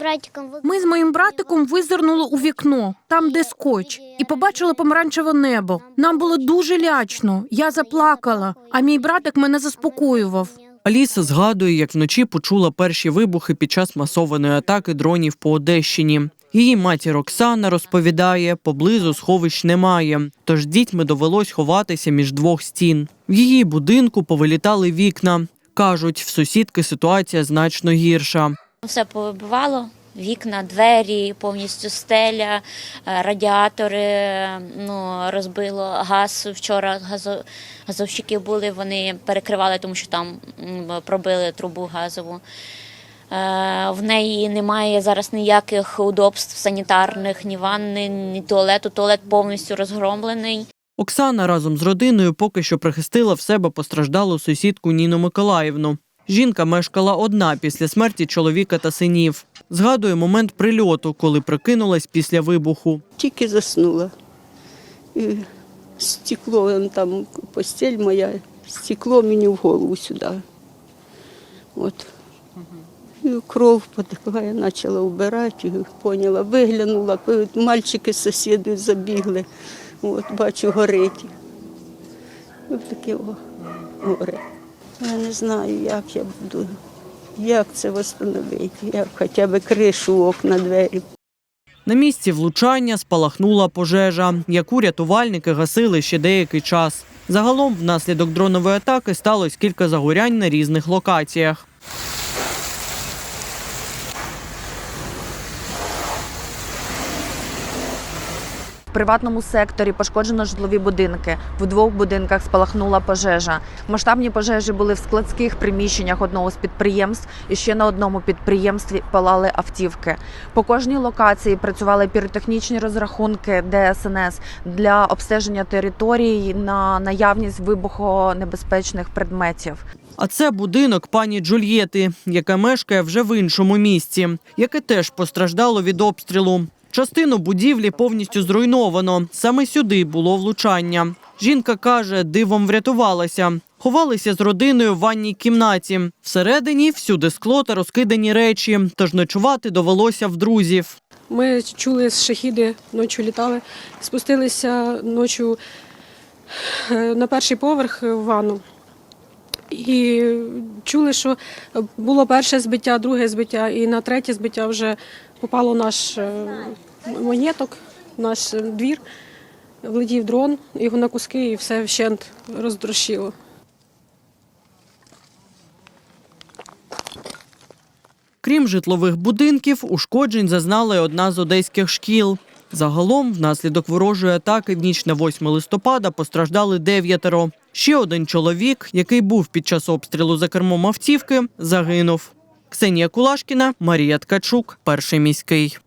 братиком ви- Ми з моїм братиком визирнули у вікно, там, де скотч, і побачили помаранчеве небо. Нам було дуже лячно. Я заплакала, а мій братик мене заспокоював. Аліса згадує, як вночі почула перші вибухи під час масованої атаки дронів по Одещині. Її матір Оксана розповідає, поблизу сховищ немає, тож дітьми довелось ховатися між двох стін. В її будинку повилітали вікна. Кажуть, в сусідки ситуація значно гірша. Все повибивало. Вікна, двері, повністю стеля, е, радіатори, ну, розбило газ. Вчора газо, газовщики були, вони перекривали, тому що там пробили трубу газову. Е, В неї немає зараз ніяких удобств санітарних, ні ванни, ні туалету. Туалет повністю розгромлений. Оксана разом з родиною поки що прихистила в себе постраждалу сусідку Ніну Миколаївну. Жінка мешкала одна після смерті чоловіка та синів. Згадує момент прильоту, коли прикинулась після вибуху. Тільки заснула. І стекло, там постель моя, стекло мені в голову сюди. От. І кров потекла, я почала вбирати, поняла, виглянула, мальчики сусіди забігли. От, бачу, горить. Ось таке о, горе. Я не знаю, як я буду, як це встановити, як хоча б кришу, окна, двері На місці влучання спалахнула пожежа, яку рятувальники гасили ще деякий час. Загалом, внаслідок дронової атаки сталося кілька загорянь на різних локаціях. В приватному секторі пошкоджено житлові будинки. В двох будинках спалахнула пожежа. Масштабні пожежі були в складських приміщеннях одного з підприємств, і ще на одному підприємстві палали автівки. По кожній локації працювали піротехнічні розрахунки ДСНС для обстеження території на наявність вибухонебезпечних предметів. А це будинок пані Джульєти, яка мешкає вже в іншому місці, яке теж постраждало від обстрілу. Частину будівлі повністю зруйновано. Саме сюди було влучання. Жінка каже, дивом врятувалася. Ховалися з родиною в ванній кімнаті. Всередині всюди скло та розкидані речі, тож ночувати довелося в друзів. Ми чули шахіди, ночі літали, спустилися ночі е, на перший поверх в ванну. І чули, що було перше збиття, друге збиття, і на третє збиття вже попало наш е, монеток, наш двір, влетів дрон, його на куски і все вщент роздрощило. Крім житлових будинків, ушкоджень зазнала й одна з одеських шкіл. Загалом, внаслідок ворожої атаки в ніч на 8 листопада постраждали дев'ятеро. Ще один чоловік, який був під час обстрілу за кермом автівки, загинув. Ксенія Кулашкіна, Марія Ткачук, перший міський.